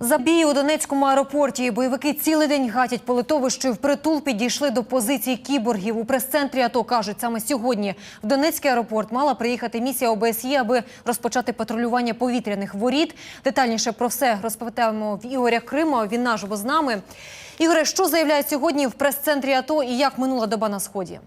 Забій у Донецькому аеропорті. Бойовики цілий день гатять по литовищу і впритул підійшли до позицій кіборгів. У прес-центрі АТО кажуть, саме сьогодні в Донецький аеропорт мала приїхати місія ОБСЄ, аби розпочати патрулювання повітряних воріт. Детальніше про все розповідаємо в Ігоря Крима. Він наживо з нами. Ігоре, що заявляють сьогодні в прес-центрі АТО і як минула доба на сході?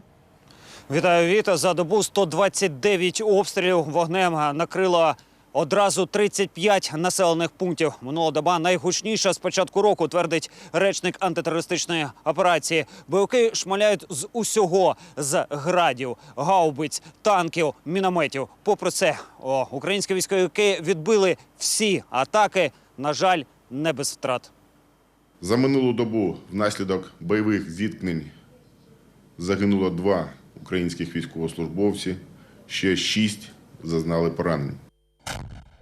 Вітаю, Віта. За добу 129 обстрілів вогнем накрило одразу 35 населених пунктів. Минула доба найгучніша з початку року, твердить речник антитерористичної операції. Бойовики шмаляють з усього з градів, гаубиць, танків, мінометів. Попри це, о, українські військовики відбили всі атаки. На жаль, не без втрат. За минулу добу внаслідок бойових зіткнень загинуло два українських військовослужбовці, ще шість зазнали поранень.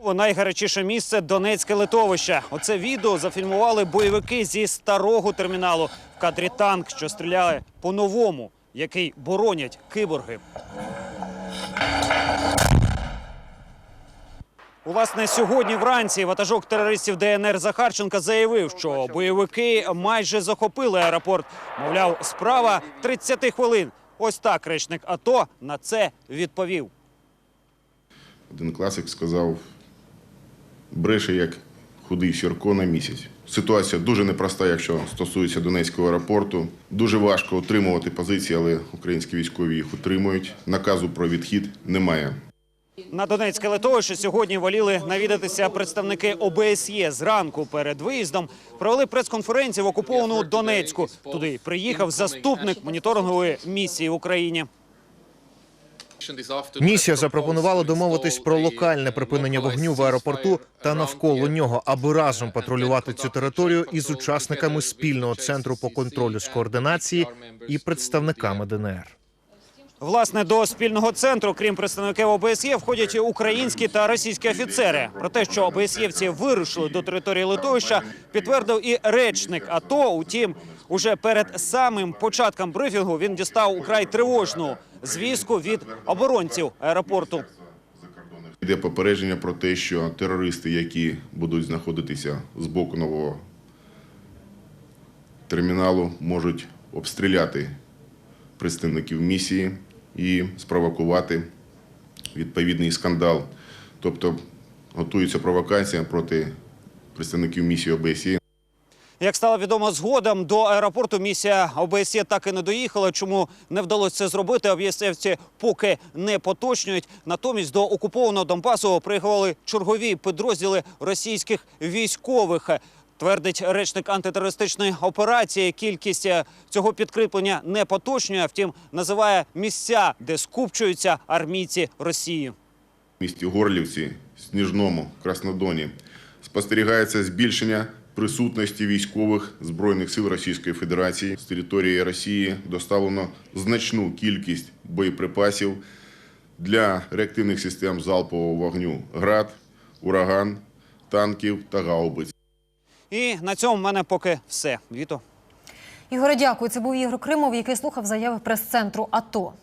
Найгарячіше місце Донецьке литовище. Оце відео зафільмували бойовики зі старого терміналу. В кадрі танк, що стріляє по-новому, який боронять киборги. Власне, сьогодні вранці ватажок терористів ДНР Захарченка заявив, що бойовики майже захопили аеропорт. Мовляв, справа 30 хвилин. Ось так речник АТО на це відповів. Один класик сказав: бреше як худий сірко на місяць. Ситуація дуже непроста, якщо стосується Донецького аеропорту. Дуже важко утримувати позиції, але українські військові їх утримують. Наказу про відхід немає. На Донецьке литовище сьогодні воліли навідатися представники ОБСЄ зранку перед виїздом. Провели прес-конференцію в окуповану Донецьку. Туди приїхав заступник моніторингової місії в Україні. Місія запропонувала домовитись про локальне припинення вогню в аеропорту та навколо нього, аби разом патрулювати цю територію із учасниками спільного центру по контролю з координації і представниками ДНР. Власне, до спільного центру, крім представників ОБСЄ, входять і українські та російські офіцери. Про те, що ОБСЄвці вирушили до території литовища, підтвердив і речник АТО. Утім, уже перед самим початком брифінгу він дістав украй тривожну звістку від оборонців аеропорту. Йде попередження про те, що терористи, які будуть знаходитися з боку нового терміналу, можуть обстріляти представників місії і спровокувати відповідний скандал. Тобто готується провокація проти представників місії ОБСЄ. Як стало відомо згодом, до аеропорту місія ОБСЄ так і не доїхала. Чому не вдалося це зробити? ОБСЄвці поки не поточнюють. Натомість до окупованого Донбасу приїхали чергові підрозділи російських військових. Твердить речник антитерористичної операції. Кількість е, цього підкріплення не поточнює. Втім, називає місця, де скупчуються армійці Росії. В місті Горлівці, Сніжному, Краснодоні спостерігається збільшення присутності військових збройних сил Російської Федерації. З території Росії доставлено значну кількість боєприпасів для реактивних систем залпового вогню ГРАД, ураган, танків та гаубиць. І на цьому в мене поки все. Віто. Ігоре, дякую. Це був Ігор Кримов, який слухав заяви прес-центру АТО.